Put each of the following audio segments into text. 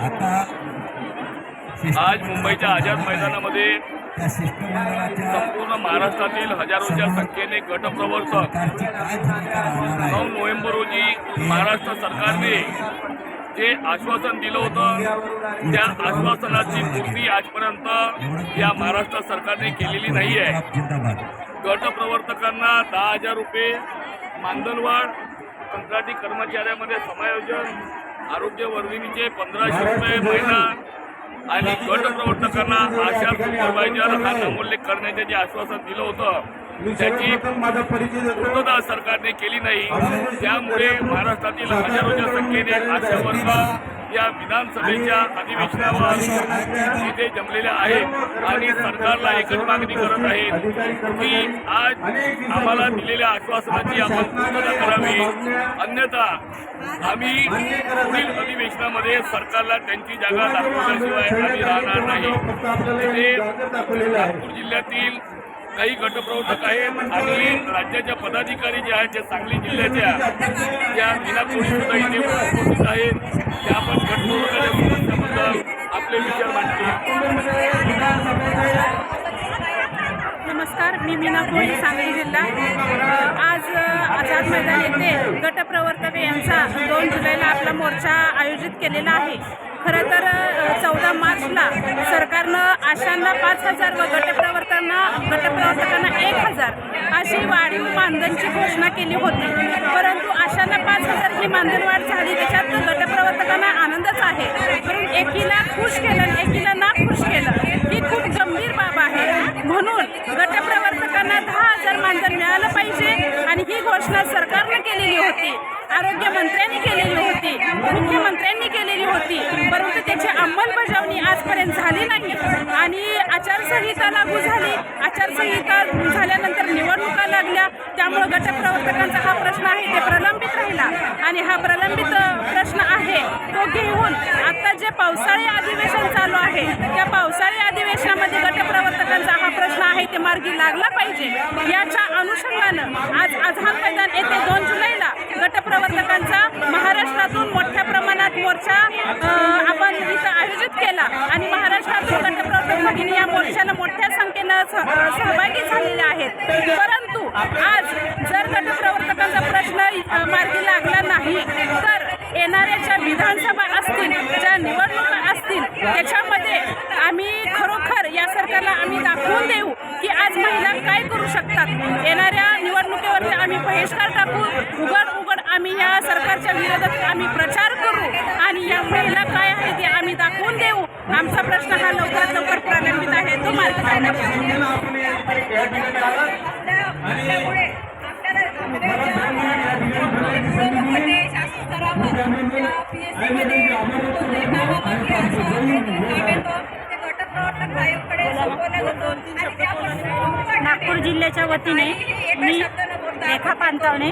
आता आज मुंबईच्या आझाद मैदानामध्ये संपूर्ण महाराष्ट्रातील हजारोच्या संख्येने गटप्रवर्तक नऊ नोव्हेंबर रोजी महाराष्ट्र सरकारने जे आश्वासन दिलं होतं त्या आश्वासनाची पूर्ती आजपर्यंत या महाराष्ट्र सरकारने केलेली नाही आहे गटप्रवर्तकांना दहा हजार रुपये मानधनवाढ कंत्राटी कर्मचाऱ्यामध्ये समायोजन आरोग्य वर्धिनीचे पंधराशे रुपये महिना आणि गटप्रवर्तकांना आशा सुपरवायझर हा नामोल्लेख करण्याचे जे आश्वासन दिलं होतं त्याची पूर्तता सरकारने केली नाही. त्यामुळे महाराष्ट्रातील हजारोच्या संख्येने आशा वर्ग या विधानसभेच्या अधिवेशनावर इथे जमलेले आहेत आणि सरकारला एकच मागणी करत आहेत की आज आम्हाला दिलेल्या आश्वासनाची आपण पूर्तता करावी. अन्यथा आम्ही पुढील अधिवेशनामध्ये सरकारला त्यांची जागा दाखवल्याशिवाय आम्ही राहणार नाही. तिथे नागपूर जिल्ह्यातील काही गटप्रवर्तक आहेत आणि राज्याच्या पदाधिकारी जे आहेत जे सांगली जिल्ह्याच्या त्या मीना कोळी सुद्धा इथे उपस्थित आहेत त्या समस्याबद्दल आपले विचार नमस्कार मी मीना कोळी सांगली जिल्हा. आज आझाद मैदान येथे गटप्रवर्तक यांचा दोन जुलैला आपला मोर्चा आयोजित केलेला आहे. खरं तर चौदा मार्चला सरकारनं आशांना पाच हजार व गटप्रवर्तकांना गटप्रवर्तकांना एक हजार अशी वाढीव मानधनची घोषणा केली होती. परंतु आशांना पाच हजार ही मानधनवाढ झाली. त्याच्यात गटप्रवर्तकांना गटप्रवर्तकांना दहा हजार मानधन मिळालं पाहिजे. आणि ही घोषणा सरकारनं केलेली होती. आरोग्यमंत्र्यांनी केलेली होती. मुख्यमंत्र्यांनी केलेली होती. परंतु त्याची अंमलबजावणी आजपर्यंत झाली नाही. आणि आचारसंहिता लागू झाली. आचारसंहिता झाल्यानंतर निवडणुका लागल्या. त्यामुळं गटप्रवर्तकांचा हा प्रश्न आहे ते प्रलंबित राहिला. आणि हा प्रलंबित प्रश्न आहे. तो आता जे पावसाळी अधिवेशन चालू आहे त्या पावसाळी अधिवेशनामध्ये गटप्रवर्तकांचा हा प्रश्न आहे ते मार्गी लागला पाहिजे. याच्या अनुषंगानं आज आझाद मैदान येथे दोन जुलैला गटप्रवर्तकांचा महाराष्ट्रातून मोठ्या प्रमाणात मोर्चा आपण इथं आयोजित केला. आणि महाराष्ट्रातून गटप्रवर्तक भगिनी या मोर्चाला मोठ्या संख्येनं सहभागी झालेले आहेत. परंतु आज जर गटप्रवर्तकांचा प्रश्न मार्गी लागला नाही तर येणाऱ्या ज्या विधानसभा असतील ज्या निवडणुका असतील त्याच्यामध्ये आम्ही खरोखर या सरकारला आम्ही दाखवून देऊ की आज महिला काय करू शकतात. येणाऱ्या निवडणुकीवरती आम्ही बहिष्कार टाकू उघड उघड आम्ही या सरकारच्या विरोधात आम्ही प्रचार करू आणि या महिला काय आहे ते आम्ही दाखवून देऊ. आमचा प्रश्न हा लवकरात लवकर प्रलंबित आहे. तो मार्ग नागपूर जिल्ह्याच्या वतीने मी रेखा पानतावणे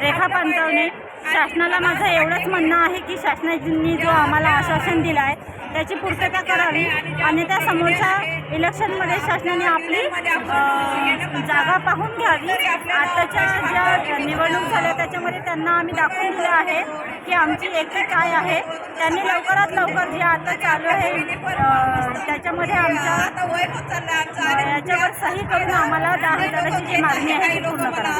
रेखा पानतावणे शासनाला माझं एवढंच म्हणणं आहे की शासनाने जो आम्हाला आश्वासन दिलं आहे त्याची पूर्तता करावी आणि त्या समोरच्या इलेक्शनमध्ये शासनाने आपली जागा पाहून घ्यावी. आताच्या ज्या निवडणूक झाल्या त्याच्यामध्ये त्यांना आम्ही दाखवून दिलं आहे की आमची एकी काय आहे. त्यांनी लवकरात लवकर जे आता चालू आहे त्याच्यामध्ये आमच्या याच्यावर सही करून आम्हाला दहा हजाराची जी मागणी आहे ती पूर्ण करावी.